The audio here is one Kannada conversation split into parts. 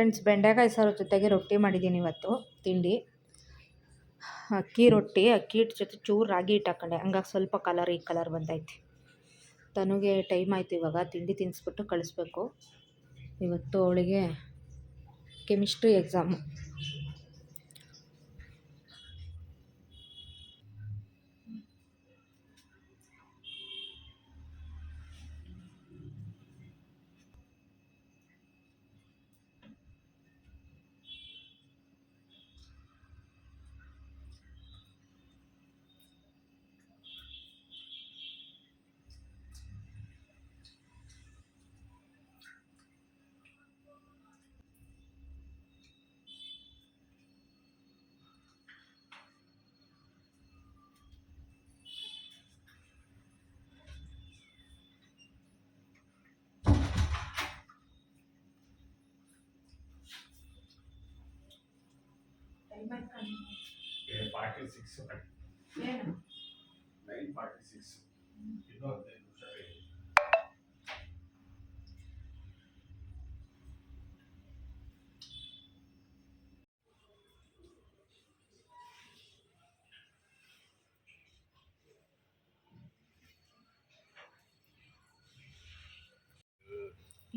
ಫ್ರೆಂಡ್ಸ್, ಬೆಂಡೆಕಾಯಿ ಸಾರು ಜೊತೆಗೆ ರೊಟ್ಟಿ ಮಾಡಿದ್ದೀನಿ ಇವತ್ತು, ತಿಂಡಿ. ಅಕ್ಕಿ ರೊಟ್ಟಿ, ಅಕ್ಕಿ ಹಿಟ್ಟು ಜೊತೆ ಚೂರು ರಾಗಿ ಹಿಟ್ಟು ಹಾಕೊಂಡೆ. ಹಂಗಾಗಿ ಸ್ವಲ್ಪ ಕಲರ್ ಈ ಕಲರ್ ಬಂದೈತಿ. ತನಗೆ ಟೈಮ್ ಆಯಿತು ಇವಾಗ, ತಿಂಡಿ ತಿನ್ನಿಸ್ಬಿಟ್ಟು ಕಳಿಸ್ಬೇಕು. ಇವತ್ತು ಅವಳಿಗೆ chemistry exam forty six nine forty six ಇನ್ನೂ ಹದಿನೈದು ನಿಮಿಷ ಇದೆ.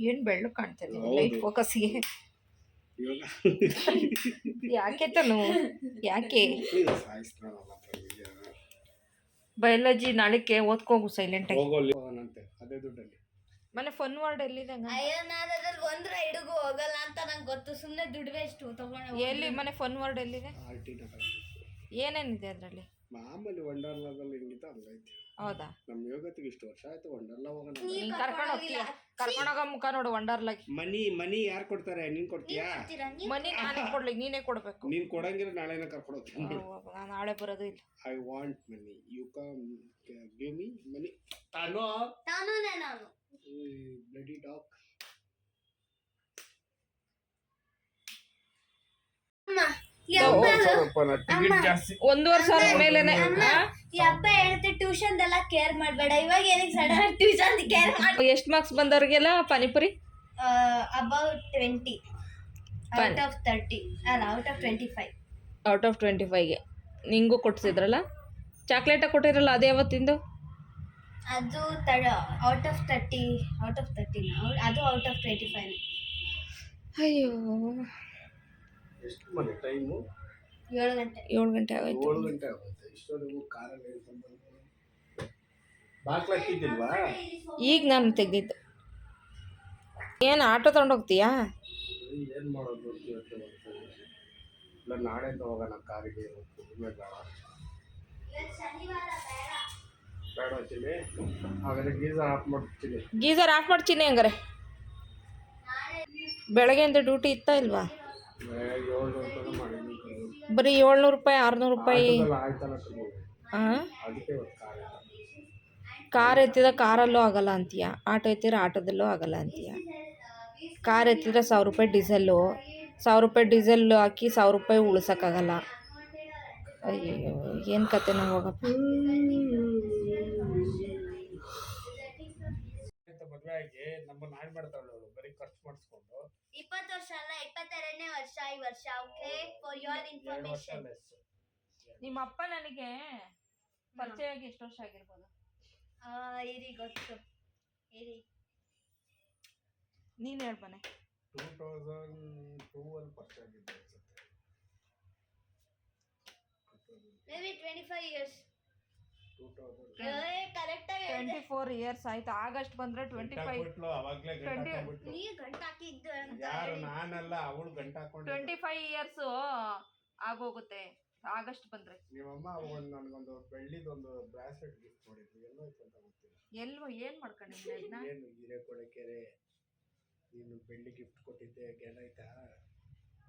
ಏನು ಬೆಳ್ಳು ಕಾಣ್ತದೆ ಹೌದು. ಲೈಟ್ ಫೋಕಸ್ಗೆ ಇವಾಗ ಯಾಕೆ ತನು ಯಾಕೆ. ಬಯಾಲಜಿ ನಾಳೆಗೆ ಓದ್ಕೋಗು ಸೈಲೆಂಟ್ ಆಗಿ. ಹೋಗೋಣಂತೆ ಅದೇ ದುಡ್ಡಲ್ಲಿ. ಮನೆ ಫನ್ ವರ್ಡ್ ಎಲ್ಲಿದಂಗ? ಅಯ್ಯೋ ನಾನು ಅದ್ರಲ್ಲಿ ಒಂದ್ರ ಹಿಡುಗು ಹೋಗಲ್ಲ ಅಂತ ನಂಗೆ ಗೊತ್ತು. ಸುಮ್ಮನೆ ದುಡ್ಡು ಇಷ್ಟು ತಗೊಂಡು ಎಲ್ಲಿ ಮನೆ ಫನ್ ವರ್ಡ್ ಎಲ್ಲಿದೆ? ಆರ್ ಟಿ ನಗರ ಏನೇನಿದೆ ಅದರಲ್ಲಿ? ಮಾಮೂಲಿ ವಂಡರ್ಲಾದಲ್ಲಿ ಹೆಂಗಿತ್ತು ಹಂಗೈತೆ. ಹೌದಾ? ನಮ್ಮ ಯೋಗತಿಗೆ ಇಷ್ಟು ವರ್ಷ ಆಯ್ತು ವಂಡರ್ಲಾ ಹೋಗೋಣ ನೀನ್ ಕರ್ಕೊಂಡು ಹೋಗ್ತೀಯ? ಕರ್ಕೊಂಡೋಗೋ ಮುಖ ನೋಡು ವಂಡರ್ಲಾಗಿ ಮನಿ ಮನಿ ಯಾರು ಕೊಡ್ತಾರೆ? ನೀನ್ ಕೊಡ್ತೀಯಾ? ಮನಿ ನಾನೇ ಕೊಡ್ಲಿ ನೀನೇ ಕೊಡ್ಬೇಕು. ನೀನ್ ಕೊಡಂಗಿಲ್ಲ ನಾಳೆನ ಕರ್ಕೊಂಡು ಹೋಗ್ತೀನಿ. ನಾನು ನಾಳೆ ಬರೋದು ಇಲ್ಲ. I want money you come give me money ತಾನೋ? ನಾನು. ನಾನು ಬ್ಲಡಿ ಡಾಗ್ ಈ ಹಬ್ಬ ಟಿಕೆಟ್ ಜಾಸ್ತಿ ಒಂದೂವರೆ ಸಾವಿರ ಮೇಲೆನೆ ಈ ಹಬ್ಬ ಹೇಳ್ತಿ ಟ್ಯೂಷನ್ ಎಲ್ಲ ಕೇರ್ ಮಾಡಬೇಡ. ಇವಾಗ ಏನಕ್ಕೆ ಸಡನ್ ಟ್ಯೂಷನ್ ಕೇರ್ ಮಾಡಿ ಎಷ್ಟು marks ಬಂದವ್ರಿಗೆಲ್ಲ panipuri? About twenty out of thirty ಅಲ್ಲ out of twenty five out of twenty ಫೈವ್ಗೆ ನಿಂಗೂ ಕೊಡ್ಸಿದ್ರಲ್ಲ ಚಾಕ್ಲೇಟ ಕೊಟ್ಟಿರಲ್ಲ ಅದೇ ಯಾವತ್ತಿಂದು ಅದು ತಡ out of thirty out of thirty ಅದು ಔಟ್ ಆಫ್ ಟ್ವೆಂಟಿ ಫೈವ್ ಅಯ್ಯೋ. ಎಷ್ಟು ಮನೆ ಟೈಮು? ಏಳು ಗಂಟೆ. ಏಳು ಗಂಟೆ ಆಗೋಯ್ತು ಏಳು ಗಂಟೆ ಆಗುತ್ತೆ. ಇಷ್ಟೊಂದು ಕಾರಲ್ಲಿ ಹೇಳ್ಕೊಂಡು ಬಾಕ್ಲ ಹಾಕಿದ್ದಿಲ್ವಾ? ಈಗ ನಾನು ತೆಗ್ದಿದ್ದು. ಏನು ಆಟೋ ತಗೊಂಡೋಗ್ತೀಯಾ ಏನು ಮಾಡೋದು ಇದ್ದೀನಿ. ಇಲ್ಲ ನಾಳೆ ಹೋಗೋಣ ಕಾರಿಗೆ. ಬೇಡ. ಬೇಡ ಅಂತೀನಿ. ಹಾಗಾದ್ರೆ ಗೀಸರ್ ಆಫ್ ಮಾಡ್ತೀನಿ. ಗೀಸರ್ ಆಫ್ ಮಾಡ್ತೀನಿ ಹಂಗಾರೆ. ಬೆಳಗ್ಗೆಯಿಂದ ಡ್ಯೂಟಿ ಇತ್ತಾ ಇಲ್ವಾ? ಬರೀ ಏಳ್ನೂರು ರೂಪಾಯಿ, ಆರುನೂರು ರೂಪಾಯಿ. ಹಾಂ ಕಾರ್. ಎತ್ತಿದ ಕಾರಲ್ಲೂ ಆಗಲ್ಲ ಅಂತೀಯ. ಆಟೋ ಎತ್ತಿದ್ರೆ ಆಟೋದಲ್ಲೂ ಆಗಲ್ಲ ಅಂತೀಯ. ಕಾರ್ ಎತ್ತಿದ್ರೆ ಸಾವಿರ ರೂಪಾಯಿ ಡೀಸೆಲ್ಲು. ಸಾವಿರ ರೂಪಾಯಿ ಡೀಸೆಲ್ ಹಾಕಿ ಸಾವಿರ ರೂಪಾಯಿ ಉಳ್ಸೋಕ್ಕಾಗಲ್ಲ. ಅಯ್ಯೋ ಏನು ಹೋಗಪ್ಪ. ಅಂತ ಮದುವೆ ಆಗಿ ನಮ್ಮನ್ನ ಹಾಳು ಮಾಡ್ತಾಳೆ ಮಾಡಿಸ್ಕೊಂಡು. ಇಪ್ಪತ್ತು ವರ್ಷ ಅಲ್ಲ ಇಪ್ಪತ್ತೆರಡನೇ ವರ್ಷ ಈ ವರ್ಷ ಓಕೆ ಫಾರ್ ಯುವರ್ ಎರಡು ವರ್ಷ ಇನ್ಫಾರ್ಮೇಶನ್ ಲೆಸ್ ನಿಮ್ಮ ಅಪ್ಪ ನನಗೆ ಪರಿಚಯ ಆಗಿ ಎಷ್ಟು ವರ್ಷ ಆಗಿರ್ಬೋದು? ಇರಿ ಗೊತ್ತು. ಇರಿ. ನೀನ್ ಹೇಳ್ಬನೆ ಟೂ ತೌಸಂಡ್ ಟೂ ಅಲ್ಲಿ ಆಗಿದ್ದೆ ಅನ್ಸುತ್ತೆ. Maybe twenty five years twenty four years ಆಯ್ತು. ಆಗಸ್ಟ್ ಬಂದ್ರೆ ಟ್ವೆಂಟಿ ಫೈವ್ ಬಿಟ್ಲು ಅವಾಗ್ಲೇ ಗಂಟ Twenty- ಹಾಕೊಂಡ್ಬಿಟ್ಲು ನೀ ಗಂಟು ಅಂತ ಯಾರು? ನಾನಲ್ಲ ಅವಳು ಗಂಟ ಹಾಕೊಂಡು. ಟ್ವೆಂಟಿ ಫೈವ್ ಇಯರ್ಸು ಆಗೋಗುತ್ತೆ. ಆಗಸ್ಟ್ ಬಂದ್ರೆ. ನಿಮ್ಮಮ್ಮ ಒಂದು ನನಗೊಂದು ಬೆಳ್ಳಿದೊಂದು ಬ್ರಾಸ್ಲೆಟ್ ಗಿಫ್ಟ್ ಮಾಡಿದ್ರು. ಎಲ್ಲೋ ಅಂತ ಗೊತ್ತಿಲ್ಲ. ಎಲ್ವ ಏನು ಮಾಡ್ಕೊಂಡಿದ್ದೆ ಅದನ್ನ ಏನು ಹಿರೇಕೊಳಕೆರೆ? ನೀನು ಬೆಳ್ಳಿ ಗಿಫ್ಟ್ ಕೊಟ್ಟಿದ್ದೆ ಏನಾಯ್ತಾ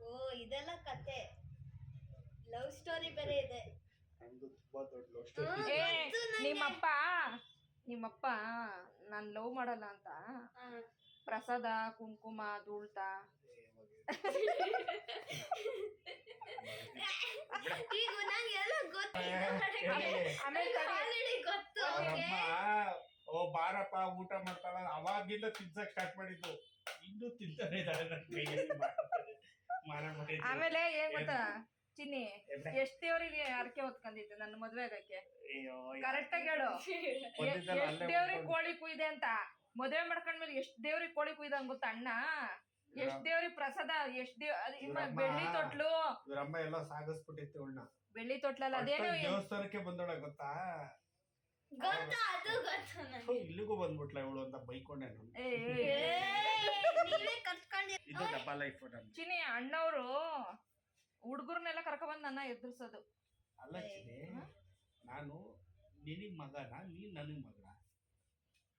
ಓ ಇದೆಲ್ಲ ಕತೆ. ಲವ್ ಸ್ಟೋರಿ ಬೇರೆ ಇದೆ. ನಮ್ದು ತುಂಬಾ ದೊಡ್ಡ ಲವ್ ಸ್ಟೋರಿ ಏ ಗೊತ್ತು ನಂಗೆ. ನಿಮ್ಮಪ್ಪ ನಿಮ್ಮಪ್ಪ ನಾನು ಲವ್ ಮಾಡಲ್ಲ ಅಂತ. ಪ್ರಸಾದ ಕುಂಕುಮ ಧೂಳ್ತ. ಈಗ ನಂಗೆ ಎಲ್ಲ ಗೊತ್ತು. ಆಮೇಲೆ ತಡಿ. ಆಲ್ರೆಡಿ ಗೊತ್ತು. ಅವ್ರಿಗೆ ಓ ಬಾರಪ್ಪ ಊಟ ಮಾಡ್ತಾಳ. ಅವಾಗಿಂದ ತಿನ್ಸಕ್ ಸ್ಟಾರ್ಟ್ ಮಾಡಿದ್ದು. ಇನ್ನೂ ತಿಂತಾನೆ ಇದ್ದಾಳೆ ನನ್ನ ಕೈಯಲ್ಲಿ. ಮಾರ ಮುಟ್ಟೈತಿ. ಆಮೇಲೆ ಏನ್ ಗೊತ್ತಾ? ಚಿನ್ನಿ. ಎಷ್ಟ್ ದೇವ್ರಿಗೆ ಅರಕೆ ಹೊತ್ಕೊಂಡಿದ್ದೆ ನನ್ನ ಮದ್ವೆ ಆಗಕ್ಕೆ? ಅಯ್ಯೋ, ಕರೆಕ್ಟ್ ಆಗಿ ಹೇಳು. ಎಷ್ಟ್ ದೇವ್ರಿಗೆ. ಕೋಳಿ ಕುಯ್ದೆ ಅಂತ? ಮದ್ವೆ ಮಾಡ್ಕೊಂಡ್ಮೇಲೆ ಎಷ್ಟ್ ದೇವ್ರಿಗೆ ಕೋಳಿ ಕುಯ್ದ ಗೊತ್ತಾ ಅಣ್ಣ? ಎಷ್ಟ್ ದೇವ್ರಿಗೆ ಪ್ರಸಾದ ಎಷ್ಟ್ ದೇವ್ ಬೆಳ್ಳಿ ತೊಟ್ಲು. ಇವ್ರಮ್ಮ ಎಲ್ಲ ಸಾಗಿಸ್ಬಿಟ್ಟಿತ್ತು ಅಣ್ಣ ಬೆಳ್ಳಿ ತೊಟ್ಲಲ್ಲ ಅದೇನು ದೇವಸ್ಥಾನಕ್ಕೆ ಬಂದೋಳ ಗೊತ್ತಾ? ಗೊತ್ತಾ ಅದು ಗೊತ್ತು ಥು, ಇಲ್ಲಿಗೂ ಬಂದ್ಬಿಟ್ಲ ಇವಳು ಅಂತ ಬೈಕೊಂಡೆ ಇದು ಡಬ್ಬ ಲೈಫ್ ನನ್ ಚಿನ್ನಿ ಅಣ್ಣವ್ರು ಹುಡುಗರ್ನೆಲ್ಲ ಕರ್ಕೊಬಂದ್ ನನ್ನ ಎದುರಿಸೋದು. ಅಲ್ಲ ನಾನು ನಿನಗ್ ಮಗನ ನೀನ್ ನನಗ್ ಮಗನ?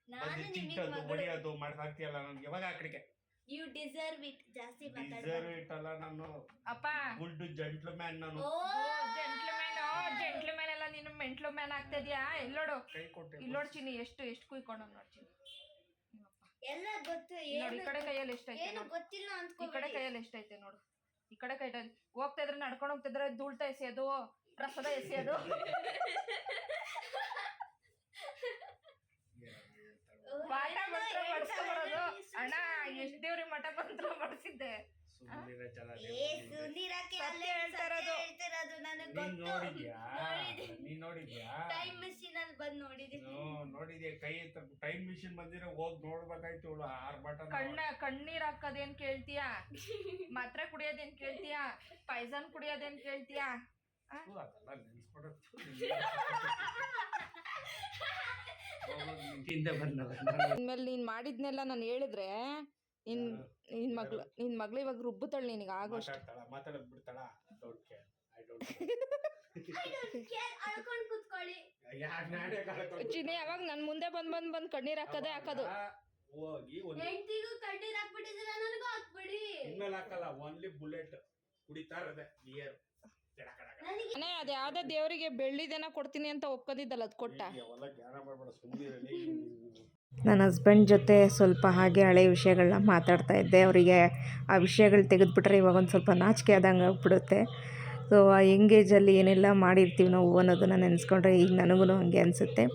ನಾನು ಬಂದು ನಿಮಗೆ ತಿಂಟದು ಮಗಳು ಹೊಡಿಯೋದು ಮಾಡ್ತಾಕ್ತಿಯಲ್ಲ ನನ್ಗೆ ಯಾವಾಗ ಆ ಕಡೆಗೆ ಯು ಡಿಸರ್ವ್ ಇಟ್ ಜಾಸ್ತಿ ಡಿಸರ್ವ್ ಮಾತಾಡ್ಬಾರ್ದು ಇಟ್ಟಲ್ಲ ನಾನು. ಅಪ್ಪ. ಗುಡ್ ಜೆಂಟ್ಲ್ ಮ್ಯಾನ್ ನಾನು. ಓ! ಜೆಂಟ್ಲ್ಮ್ಯಾನ್ ಜೆಂಟ್ಲ್ಮ್ಯಾನ್ ಎಲ್ಲ ನೀನು ಮೆಂಟ್ಲು ಮ್ಯಾನ್ ಆಗ್ತಾ ಇದೀಯಾ ಎಲ್ಲೋಡು ಕೈ ಕೊಟ್ಟೆ ಇಲ್ಲೋಡ್ ಚಿನ್ನಿ ಎಷ್ಟು ಎಷ್ಟು ಕುಯ್ಕೊಂಡು ನೋಡ್ತೀನಿ ಎಲ್ಲ ಗೊತ್ತು ನೋಡಿ ಈ ಕಡೆ ಕೈಯಲ್ಲಿ ಎಷ್ಟೈತೆ ಏನು ನೋಡು. ಗೊತ್ತಿಲ್ಲ ಈ ಕಡೆ ಕೈಯಲ್ಲಿ ಎಷ್ಟೈತೆ ನೋಡು. ಈ ಕಡೆ ಕೈ ಹೋಗ್ತಾ ಇದ್ರೆ ನಡ್ಕೊಂಡು ಹೋಗ್ತಿದ್ರೆ ಧೂಳ್ತ ಎಸೆಯೋದು ಪ್ರಸಾದ ಎಸೆಯೋದು ಪಾಠ ಮಂತ್ರ ಬರೋದು. ಅಣ್ಣ ಎಷ್ಟ್ ದೇವ್ರಿಗೆ ಮಠ ಮಂತ್ರ ಬಡಿಸಿದ್ದೆ. ನನಗೆ ನೀನ್ ಗೊತ್ತು. ನೋಡಿದ್ಯಾ. ನೀನ್ ನೋಡಿದ್ಯಾ? ಟೈಮ್ ಮಿಷಿನ್ ಅಲ್ಲಿ ಬಂದು ನೋಡಿದೀನಿ ನೋಡಿದ್ಯಾ ಕೈ ಟೈಮ್ ಮಿಷಿನ್ ಬಂದಿರೋ ಹೋಗಿ ನೋಡ್ಬೇಕಾಯ್ತು ಇವಳು ಆರ್ ಬಟನ್ ಕಣ್ಣ ಕಣ್ಣೀರ್ ಹಾಕೋದೇನ್ ಕೇಳ್ತೀಯಾ? ಮಾತ್ರೆ ಕುಡಿಯೋದೇನ್ ಕೇಳ್ತೀಯಾ? ಪೈಸನ್ ಕುಡಿಯೋದೇನ್ ಕೇಳ್ತೀಯಾ? ಅದೆಲ್ಲ ಬಂದವ ಇನ್ಮೇಲೆ ನೀನ್ ಮಾಡಿದ್ನೆಲ್ಲ ನಾನು ಹೇಳಿದ್ರೆ ನಿನ್ ನಿನ್ ಮಗ್ಳು ನಿನ್ ಮಗ್ಳು ಇವಾಗ ರುಬ್ಬುತ್ತಾಳೆ ನಿನಗೆ ಆಗೋಷ್ಟು. ಮಾತಾಡ್ತಾಳ ಮಾತಾಡೋದ್ ಬಿಡ್ತಾಳ? ಡೋಂಟ್ ಕೇರ್ ಐ ಡೋಂಟ್ ಅಳ್ಕೊಂಡ್ ಕೂತ್ಕೊಳ್ಳಿ. ಯಾಕೆ ನಾನೇ ಕಳ್ಕೊಂಡು ಚಿನ್ನಿ ಯಾವಾಗ ನನ್ ಮುಂದೆ ಬಂದ್ ಬಂದ್ ಬಂದ್ ಕಣ್ಣೀರ್ ಹಾಕದೆ ಹಾಕೋದು. ಹೋಗಿ ಒಂದು ಹೆಂಡತಿಗೂ ಕಣ್ಣೀರ್ ಹಾಕ್ಬಿಟ್ಟಿದ್ರೆ ನನಗೂ ಹಾಕ್ಬಿಡಿ. ಇನ್ಮೇಲೆ ಹಾಕಲ್ಲ ಓನ್ಲಿ ಬುಲೆಟ್ ಕುಡಿತಾ ಇರೋದೆ ಬಿಯರ್ ನನಗೆ ಮನೆ ಅದ್ ಯಾವ್ದ ದೇವರಿಗೆ ಬೆಳ್ಳಿದೇನ ಕೊಡ್ತೀನಿ ಅಂತ ಒಪ್ಕೊಂಡಿದ್ದಲ್ಲ ಅದ್ ಕೊಟ್ಟ. ಅವೆಲ್ಲ ಜ್ಞಾನ ಮಾಡ್ಬೇಡ ಸುಮ್ಮನೆ ನನ್ನ ಹಸ್ಬೆಂಡ್ ಜೊತೆ ಸ್ವಲ್ಪ ಹಾಗೆ ಹಳೆ ವಿಷಯಗಳನ್ನ ಮಾತಾಡ್ತಾ ಇದ್ದೆ. ಅವರಿಗೆ ಆ ವಿಷಯಗಳು ತೆಗೆದುಬಿಟ್ರೆ ಇವಾಗ ಒಂದು ಸ್ವಲ್ಪ ನಾಚಿಕೆ ಆದಂಗೆ ಆಗ್ಬಿಡುತ್ತೆ. ಸೊ ಆ ಎಂಗೇಜಲ್ಲಿ ಏನೆಲ್ಲ ಮಾಡಿರ್ತೀವಿ ನಾವು ಅನ್ನೋದನ್ನು ನೆನೆಸ್ಕೊಂಡ್ರೆ ಈಗ ನನಗೂ ಹಾಗೆ ಅನಿಸುತ್ತೆ.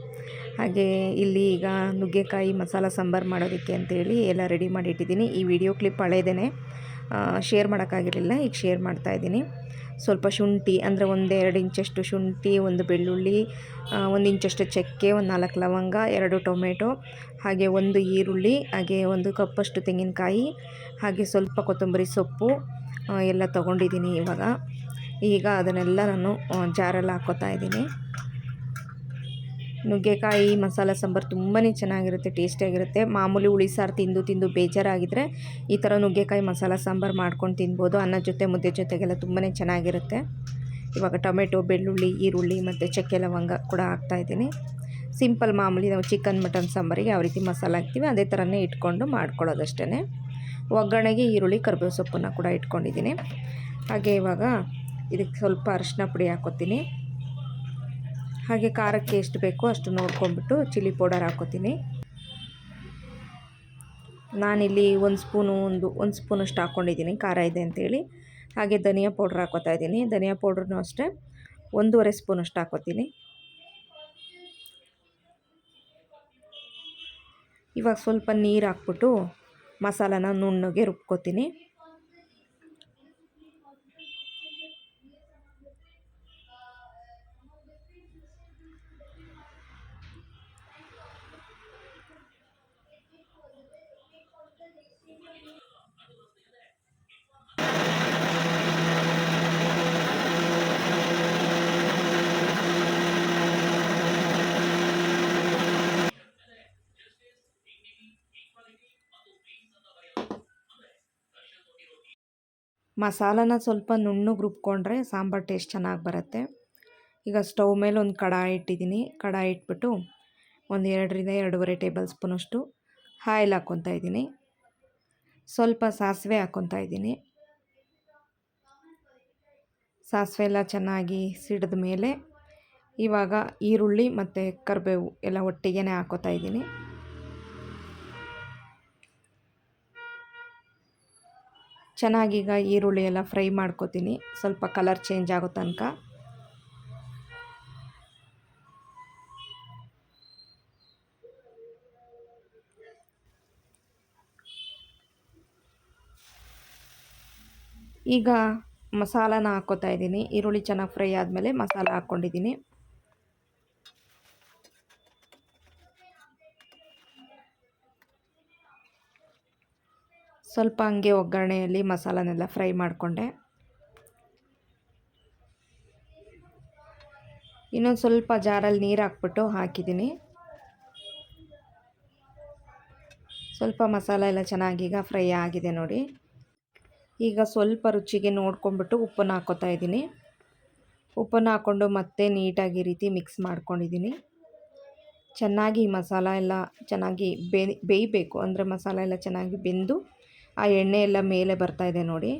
ಹಾಗೆ ಇಲ್ಲಿ ಈಗ ನುಗ್ಗೆಕಾಯಿ ಮಸಾಲ ಸಾಂಬಾರು ಮಾಡೋದಕ್ಕೆ ಅಂತೇಳಿ ಎಲ್ಲ ರೆಡಿ ಮಾಡಿಟ್ಟಿದ್ದೀನಿ. ಈ ವಿಡಿಯೋ ಕ್ಲಿಪ್ ಹಳೇದೇ ಶೇರ್ ಮಾಡೋಕ್ಕಾಗಿರಲಿಲ್ಲ, ಈಗ ಶೇರ್ ಮಾಡ್ತಾ ಇದ್ದೀನಿ. ಸ್ವಲ್ಪ ಶುಂಠಿ ಅಂದರೆ ಒಂದು ಎರಡು ಇಂಚಷ್ಟು ಶುಂಠಿ, ಒಂದು ಬೆಳ್ಳುಳ್ಳಿ ಒಂದು ಇಂಚಷ್ಟು ಚಕ್ಕೆ, ಒಂದು ನಾಲ್ಕು ಲವಂಗ, ಎರಡು ಟೊಮೆಟೊ, ಹಾಗೆ ಒಂದು ಈರುಳ್ಳಿ, ಹಾಗೆ ಒಂದು ಕಪ್ಪಷ್ಟು ತೆಂಗಿನಕಾಯಿ, ಹಾಗೆ ಸ್ವಲ್ಪ ಕೊತ್ತಂಬರಿ ಸೊಪ್ಪು ಎಲ್ಲ ತೊಗೊಂಡಿದ್ದೀನಿ ಇವಾಗ. ಈಗ ಅದನ್ನೆಲ್ಲ ನಾನು ಜಾರಲ್ಲಿ ಹಾಕ್ಕೋತಾ ಇದ್ದೀನಿ. ನುಗ್ಗೆಕಾಯಿ, ಮಸಾಲ ಸಾಂಬಾರು ತುಂಬಾ ಚೆನ್ನಾಗಿರುತ್ತೆ, ಟೇಸ್ಟಿಯಾಗಿರುತ್ತೆ. ಮಾಮೂಲಿ ಹುಳಿ ಸಾರು ತಿಂದು ತಿಂದು ಬೇಜಾರಾಗಿದ್ದರೆ ಈ ಥರ ನುಗ್ಗೆಕಾಯಿ, ಮಸಾಲ ಸಾಂಬಾರು ಮಾಡ್ಕೊಂಡು ತಿನ್ಬೋದು. ಅನ್ನ ಜೊತೆ, ಮುದ್ದೆ ಜೊತೆಗೆಲ್ಲ ತುಂಬಾ ಚೆನ್ನಾಗಿರುತ್ತೆ. ಇವಾಗ ಟೊಮೆಟೊ, ಬೆಳ್ಳುಳ್ಳಿ, ಈರುಳ್ಳಿ ಮತ್ತು ಚಕ್ಕೆ ಲವಂಗ ಕೂಡ ಹಾಕ್ತಾಯಿದ್ದೀನಿ ಸಿಂಪಲ್ ಮಾಮೂಲಿ ನಾವು ಚಿಕನ್, ಮಟನ್ ಸಾಂಬಾರಿಗೆ ಯಾವ ರೀತಿ ಮಸಾಲ ಹಾಕ್ತೀವಿ ಅದೇ ಥರನೇ ಇಟ್ಕೊಂಡು ಮಾಡ್ಕೊಳ್ಳೋದಷ್ಟೇ ಒಗ್ಗರಣೆಗೆ ಈರುಳ್ಳಿ, ಕರಿಬೇವು ಸೊಪ್ಪನ್ನು ಕೂಡ ಇಟ್ಕೊಂಡಿದ್ದೀನಿ. ಹಾಗೆ ಇವಾಗ ಇದಕ್ಕೆ ಸ್ವಲ್ಪ ಅರಿಶಿನ ಪುಡಿ ಹಾಕ್ಕೊತೀನಿ. ಹಾಗೆ ಖಾರಕ್ಕೆ ಎಷ್ಟು ಬೇಕೋ ಅಷ್ಟು ನೋಡ್ಕೊಂಬಿಟ್ಟು ಚಿಲ್ಲಿ ಪೌಡರ್ ಹಾಕೋತೀನಿ. ನಾನಿಲ್ಲಿ ಒಂದು ಸ್ಪೂನು, ಒಂದು ಒಂದು ಸ್ಪೂನಷ್ಟು ಹಾಕ್ಕೊಂಡಿದ್ದೀನಿ. ಖಾರ ಇದೆ ಅಂತೇಳಿ. ಹಾಗೆ ಧನಿಯಾ ಪೌಡ್ರ್ ಹಾಕೋತಾ ಇದ್ದೀನಿ. ಧನಿಯಾ ಪೌಡ್ರನ್ನೂ ಅಷ್ಟೇ. ಒಂದೂವರೆ ಸ್ಪೂನಷ್ಟು ಹಾಕೋತೀನಿ. ಇವಾಗ ಸ್ವಲ್ಪ ನೀರು ಹಾಕ್ಬಿಟ್ಟು ಮಸಾಲಾನ ನುಣ್ಣಗೆ ರುಬ್ಕೊತೀನಿ. ಮಸಾಲಾನ ಸ್ವಲ್ಪ ನುಣ್ಣಗೆ ರುಬ್ಕೊಂಡ್ರೆ ಸಾಂಬಾರು ಟೇಸ್ಟ್ ಚೆನ್ನಾಗಿ ಬರುತ್ತೆ. ಈಗ ಸ್ಟವ್ ಮೇಲೆ ಒಂದು ಕಡಾಯಿ ಇಟ್ಟಿದ್ದೀನಿ. ಕಡಾಯಿ ಇಟ್ಬಿಟ್ಟು ಒಂದು ಎರಡರಿಂದ ಎರಡೂವರೆ ಟೇಬಲ್ ಸ್ಪೂನಷ್ಟು ಆಯಿಲ್ ಹಾಕ್ಕೊತಾ ಇದ್ದೀನಿ. ಸ್ವಲ್ಪ ಸಾಸಿವೆ ಹಾಕ್ಕೊತಾ ಇದ್ದೀನಿ. ಸಾಸಿವೆ ಎಲ್ಲ ಚೆನ್ನಾಗಿ ಸಿಡಿದ ಮೇಲೆ ಇವಾಗ ಈರುಳ್ಳಿ ಮತ್ತು ಕರಿಬೇವು ಎಲ್ಲ ಒಟ್ಟಿಗೆ ಹಾಕೋತಾ ಇದ್ದೀನಿ. ಚೆನ್ನಾಗೀಗ ಈರುಳ್ಳಿ ಎಲ್ಲ ಫ್ರೈ ಮಾಡ್ಕೊತೀನಿ. ಸ್ವಲ್ಪ ಕಲರ್ ಚೇಂಜ್ ಆಗೋ ತನಕ. ಈಗ ಮಸಾಲಾನ ಹಾಕ್ಕೋತಾ ಇದ್ದೀನಿ. ಈರುಳ್ಳಿ ಚೆನ್ನಾಗಿ ಫ್ರೈ ಆದಮೇಲೆ ಮಸಾಲ ಹಾಕ್ಕೊಂಡಿದ್ದೀನಿ. ಸ್ವಲ್ಪ ಹಂಗೆ ಒಗ್ಗರಣೆಯಲ್ಲಿ ಮಸಾಲನೆಲ್ಲ ಫ್ರೈ ಮಾಡಿಕೊಂಡೆ. ಇನ್ನೊಂದು ಸ್ವಲ್ಪ ಜಾರಲ್ಲಿ ನೀರು ಹಾಕ್ಬಿಟ್ಟು ಹಾಕಿದ್ದೀನಿ. ಸ್ವಲ್ಪ ಮಸಾಲ ಎಲ್ಲ ಚೆನ್ನಾಗಿ ಈಗ ಫ್ರೈ ಆಗಿದೆ ನೋಡಿ. ಈಗ ಸ್ವಲ್ಪ ರುಚಿಗೆ ನೋಡ್ಕೊಂಬಿಟ್ಟು ಉಪ್ಪನ್ನು ಹಾಕೋತಾ ಇದ್ದೀನಿ. ಉಪ್ಪನ್ನು ಹಾಕ್ಕೊಂಡು ಮತ್ತೆ ನೀಟಾಗಿ ರೀತಿ ಮಿಕ್ಸ್ ಮಾಡ್ಕೊಂಡಿದ್ದೀನಿ. ಚೆನ್ನಾಗಿ ಮಸಾಲ ಎಲ್ಲ ಚೆನ್ನಾಗಿ ಬೇಯಬೇಕು. ಅಂದರೆ ಮಸಾಲ ಎಲ್ಲ ಚೆನ್ನಾಗಿ ಬೆಂದು ಆ ಎಣ್ಣೆ ಎಲ್ಲ ಮೇಲೆ ಬರ್ತಾ ಇದೆ ನೋಡಿ.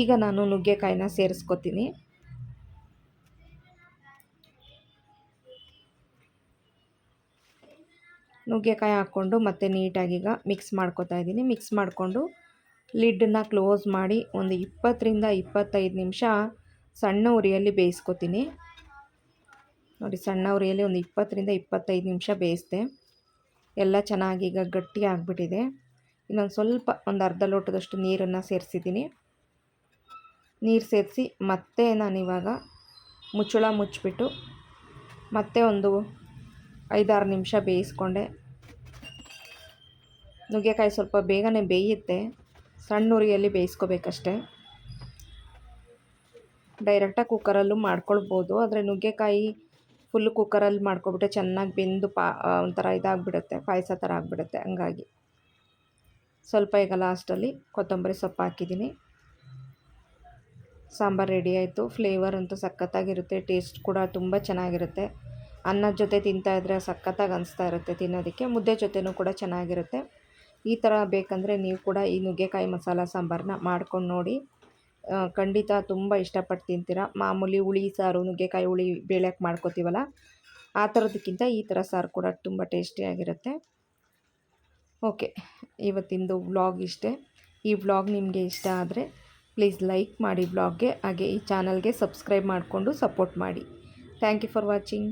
ಈಗ ನಾನು ನುಗ್ಗೆಕಾಯಿನ ಸೇರಿಸ್ಕೊತೀನಿ. ನುಗ್ಗೆಕಾಯಿ ಹಾಕ್ಕೊಂಡು ಮತ್ತೆ ನೀಟಾಗಿ ಈಗ ಮಿಕ್ಸ್ ಮಾಡ್ಕೊತಾ ಇದ್ದೀನಿ. ಮಿಕ್ಸ್ ಮಾಡಿಕೊಂಡು ಲಿಡ್ಡನ್ನ ಕ್ಲೋಸ್ ಮಾಡಿ ಒಂದು ಇಪ್ಪತ್ತರಿಂದ ಇಪ್ಪತ್ತೈದು ನಿಮಿಷ ಸಣ್ಣ ಉರಿಯಲ್ಲಿ ಬೇಯಿಸ್ಕೊತೀನಿ. ನೋಡಿ ಸಣ್ಣ ಉರಿಯಲ್ಲಿ ಒಂದು ಇಪ್ಪತ್ತರಿಂದ ಇಪ್ಪತ್ತೈದು ನಿಮಿಷ ಬೇಯಿಸಿದೆ. ಎಲ್ಲ ಚೆನ್ನಾಗಿ ಈಗ ಗಟ್ಟಿ ಆಗಿಬಿಟ್ಟಿದೆ ಇನ್ನೊಂದು ಸ್ವಲ್ಪ ಒಂದು ಅರ್ಧ ಲೋಟದಷ್ಟು ನೀರನ್ನು ಸೇರಿಸಿದ್ದೀನಿ. ನೀರು ಸೇರಿಸಿ ಮತ್ತೆ ನಾನಿವಾಗ ಮುಚ್ಚಳ ಮುಚ್ಚಿಬಿಟ್ಟು ಮತ್ತೆ ಒಂದು ಐದಾರು ನಿಮಿಷ ಬೇಯಿಸ್ಕೊಂಡೆ. ನುಗ್ಗೆಕಾಯಿ ಸ್ವಲ್ಪ ಬೇಗನೆ ಬೇಯುತ್ತೆ. ಸಣ್ಣ ಉರಿಯಲ್ಲಿ ಬೇಯಿಸ್ಕೋಬೇಕಷ್ಟೆ. ಡೈರೆಕ್ಟಾಗಿ ಕುಕ್ಕರಲ್ಲೂ ಮಾಡ್ಕೊಳ್ಬೋದು. ಆದರೆ ನುಗ್ಗೆಕಾಯಿ ಫುಲ್ ಕುಕ್ಕರಲ್ಲಿ ಮಾಡ್ಕೊಬಿಟ್ಟೆ ಚೆನ್ನಾಗಿ ಬೆಂದು ಪಾ ಒಂಥರ ಇದಾಗಿಬಿಡುತ್ತೆ, ಪಾಯಸ ಥರ ಆಗಿಬಿಡುತ್ತೆ, ಹಂಗಾಗಿ. ಸ್ವಲ್ಪ ಈಗ ಲಾಸ್ಟಲ್ಲಿ ಕೊತ್ತಂಬರಿ ಸೊಪ್ಪು ಹಾಕಿದ್ದೀನಿ. ಸಾಂಬಾರು ರೆಡಿ ಆಯಿತು. ಫ್ಲೇವರ್ ಅಂತೂ ಸಖತ್ತಾಗಿರುತ್ತೆ ಟೇಸ್ಟ್ ಕೂಡ ತುಂಬ ಚೆನ್ನಾಗಿರುತ್ತೆ. ಅನ್ನದ ಜೊತೆ ತಿಂತಾ ತಿಂತಾಯಿದ್ರೆ ಸಖತ್ತಾಗಿ ಅನಿಸ್ತಾ ಇರುತ್ತೆ ತಿನ್ನೋದಕ್ಕೆ, ಮುದ್ದೆ ಜೊತೆನೂ ಕೂಡ ಚೆನ್ನಾಗಿರುತ್ತೆ. ಈ ಥರ ಬೇಕಂದರೆ ನೀವು ಕೂಡ ಈ ನುಗ್ಗೆಕಾಯಿ ಮಸಾಲ ಸಾಂಬಾರನ್ನ ಮಾಡ್ಕೊಂಡು ನೋಡಿ. ಖಂಡಿತ ತುಂಬ ಇಷ್ಟಪಟ್ಟು ತಿಂತೀರ. ಮಾಮೂಲಿ ಹುಳಿ, ಸಾರು, ನುಗ್ಗೆಕಾಯಿ ಹುಳಿ ಬೇಳೆಕ್ಕೆ ಮಾಡ್ಕೋತೀವಲ್ಲ, ಆ ಥರದಕ್ಕಿಂತ ಈ ಥರ ಸಾರು ಕೂಡ ತುಂಬ ಟೇಸ್ಟಿಯಾಗಿರುತ್ತೆ ಓಕೆ, ಇವತ್ತಿಂದು ವ್ಲಾಗ್ ಇಷ್ಟೇ. ಈ ವ್ಲಾಗ್ ನಿಮಗೆ ಇಷ್ಟ ಆದರೆ ಪ್ಲೀಸ್ ಲೈಕ್ ಮಾಡಿ ವ್ಲಾಗ್ಗೆ, ಹಾಗೆ ಈ ಚಾನಲ್ಗೆ ಸಬ್ಸ್ಕ್ರೈಬ್ ಮಾಡಿಕೊಂಡು ಸಪೋರ್ಟ್ ಮಾಡಿ. Thank you for watching.